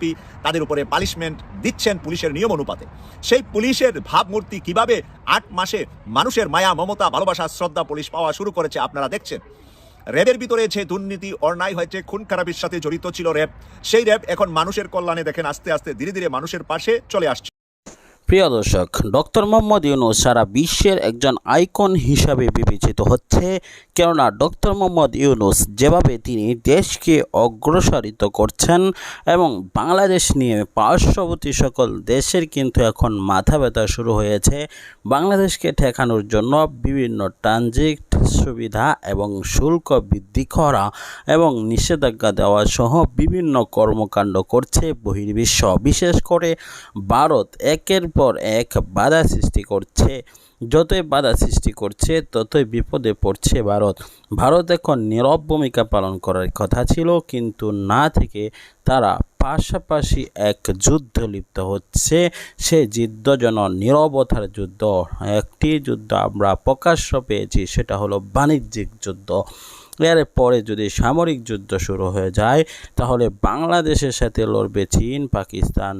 P তাদের উপরে punishment দিচ্ছেন পুলিশের নিয়ম অনুপাতে। সেই পুলিশের ভাবমূর্তি কীভাবে আট মাসে মানুষের মায়া, মমতা, ভালোবাসা, শ্রদ্ধা পুলিশ পাওয়া শুরু করেছে আপনারা দেখছেন। র্যাবের ভিতরে যে দুর্নীতি, অন্যায় হয়েছে খুন খারাপের সাথে জড়িত ছিল র্যাব। সেই র্যাব এখন মানুষের কল্যাণে দেখেন আস্তে আস্তে ধীরে ধীরে মানুষের পাশে চলে আসছে। প্রিয় দর্শক, ডক্টর মোহাম্মদ ইউনুস সারা বিশ্বের একজন আইকন হিসাবে বিবেচিত হচ্ছে। কেননা, ডক্টর মোহাম্মদ ইউনুস যেভাবে তিনি দেশকে অগ্রসারিত করছেন এবং বাংলাদেশ নিয়ে পার্শ্ববর্তী সকল দেশের কিন্তু এখন মাথা ব্যথা শুরু হয়েছে। বাংলাদেশকে ঠেকানোর জন্য বিভিন্ন ট্রানজিট সুবিধা এবং শুল্ক বৃদ্ধি করা এবং নিষেধাজ্ঞা দেওয়া সহ বিভিন্ন কর্মকাণ্ড করছে বহির্বিশ্ব। বিশেষ করে ভারত একের পর এক বাধা সৃষ্টি করছে। যতই বাধা সৃষ্টি করছে, ততই বিপদে পড়ছে ভারত। ভারত এখন নীরব ভূমিকা পালন করার কথা ছিল, কিন্তু না থেকে তারা পাশাপাশি এক যুদ্ধ লিপ্ত হচ্ছে। সে যুদ্ধ যেন নিরবতার যুদ্ধ। একটি যুদ্ধ আমরা প্রকাশ্য পেয়েছি, সেটা হলো বাণিজ্যিক যুদ্ধ। এর পরে যদি সামরিক যুদ্ধ শুরু হয়ে যায়, তাহলে বাংলাদেশের সাথে লড়বে চীন, পাকিস্তান